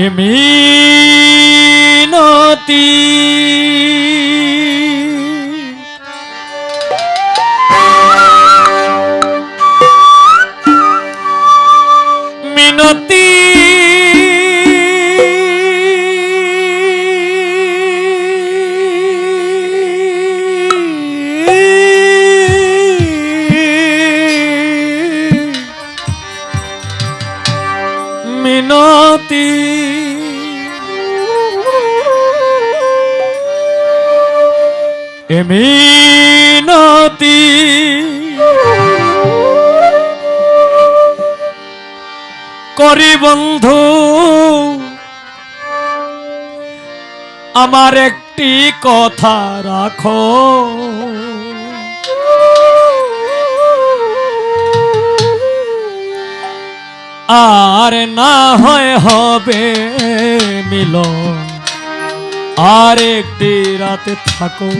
এমিনতি মিনতি মিনতি। এমিনতি করি বন্ধু আমার একটি কথা রাখো। আর না হয় হবে মিলন। আর একটি রাতে থাকো।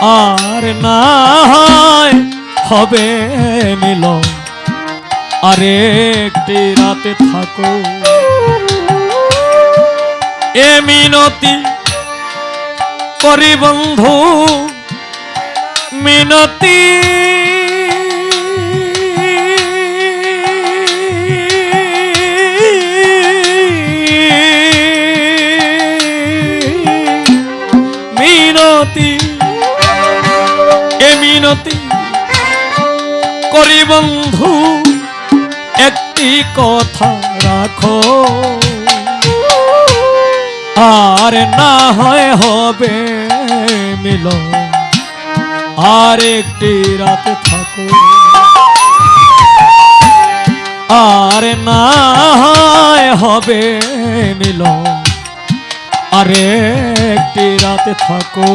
আর না হয় হবে মিলন। আর একটি রাতে থাকো। এ মিনতি করি বন্ধু, মিনতি মিনতি করি বন্ধু, একটি কথা রাখো। আর না হয় হবে মিল আর একটি রাত থাকো। আর না হয় হবে মিল আর একটি রাতে থাকো।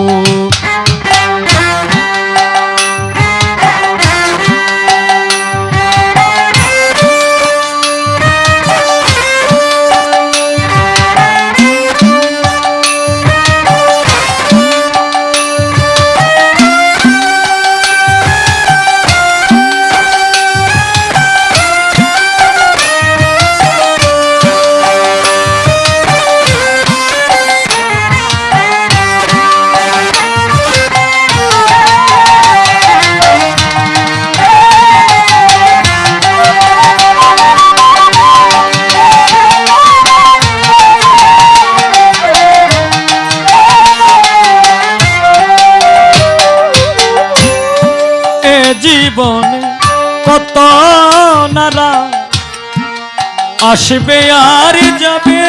আসবে আর যাবে।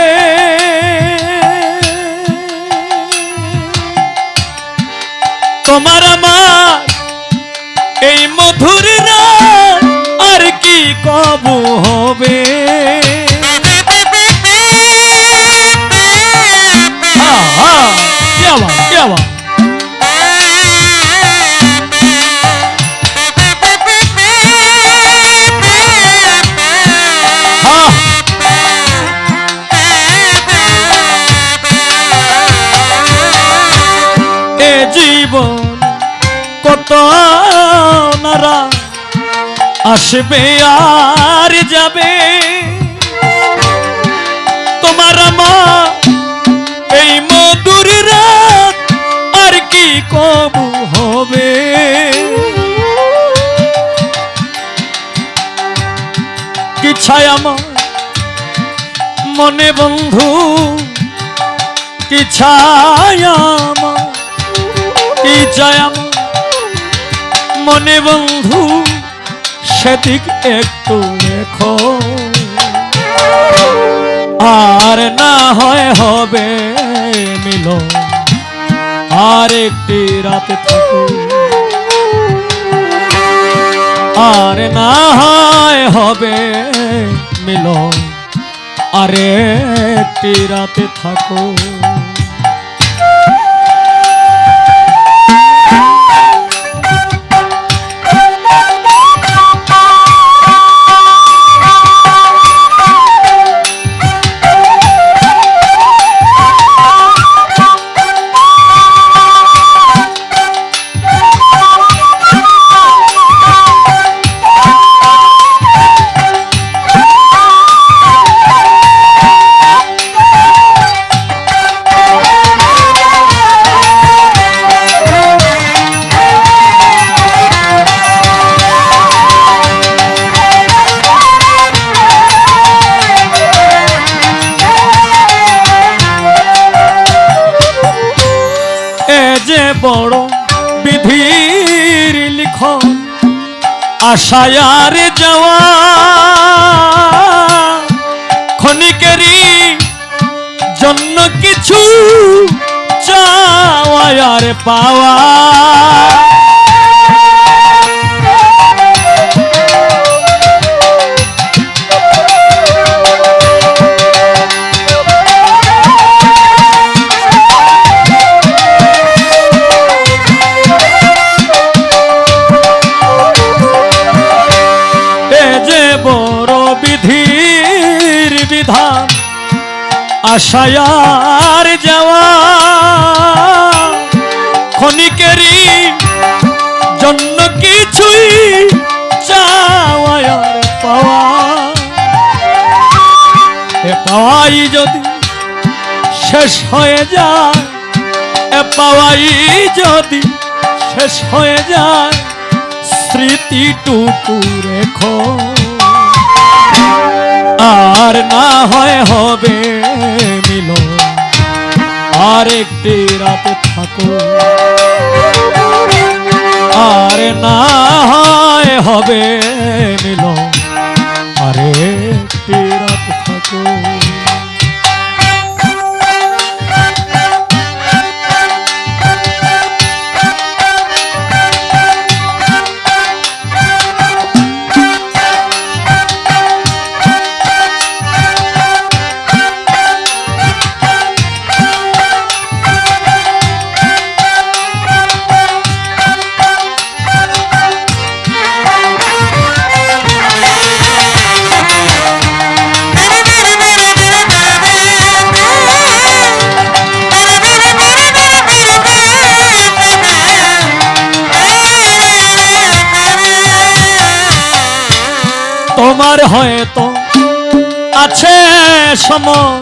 তোমার আমার এই মধুর আর কি কবু হবে? হা, হা, নারা আসবে আর যাবে। তোমার মা এই মধুর রাত আর কি কবু হবে? কি ছায় আমার মনে বন্ধু, কি ছায়া আমার কি চায় আমার মনে বন্ধু, সেদিক একটু লেখো আর না হয় হবে মিল আর একটি রাতে থাকো। আর না হয় হবে মিল আর একটি রাতে থাকো। আশায় আর যাওয়া ক্ষণিকেরই জন্য কিছু চাওয়া পাওয়া আশায়ার যাওয়া। ক্ষণিকেরই জন্য কিছুই চাওয়া আর পাওয়া। এ পাওয়াই যদি শেষ হয়ে যায়, এ পাওয়াই যদি শেষ হয়ে যায়, স্মৃতিটুকু রেখো। আর না হয় হবে মিল। আর একটি রাতে থাকো। আর না হয় হবে মিল। তোমার হয়তো আছে সময়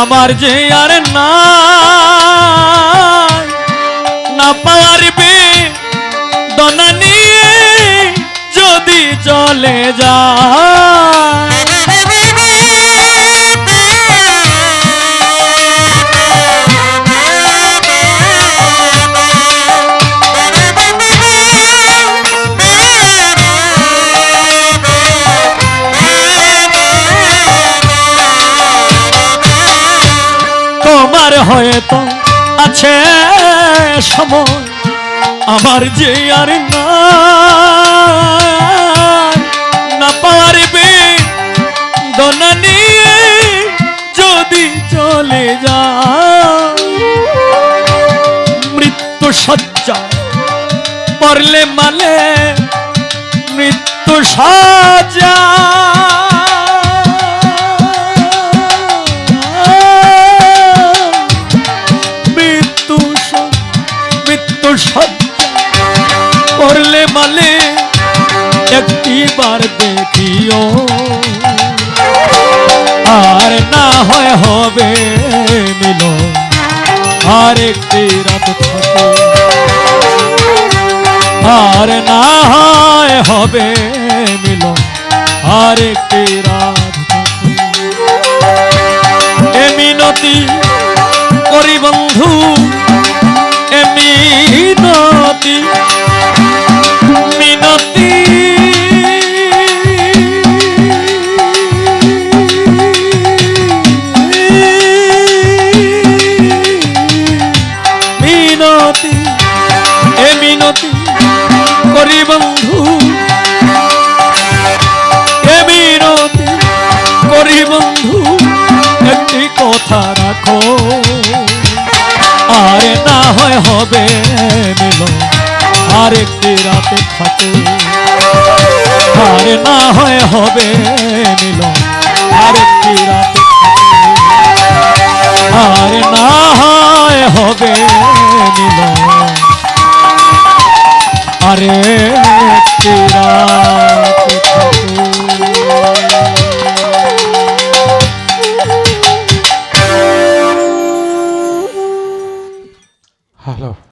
আমার যে আর না না পারবে দনানি যদি চলে যায়। তোমার হয়তো আছে সময়। আমার যে আর না একটিবার দেখিও। আর না হয় হবে মিল আর একটি রাত থাকে। আর না হয় হবে মিল আর একটি রাত থাকে। এ মিনতি হয় হবে মিল আর একটি রাতে থাকো। আর না হয় হবে মিল আর একটি রাতে আর না হয় হবে মিল আরে রাতে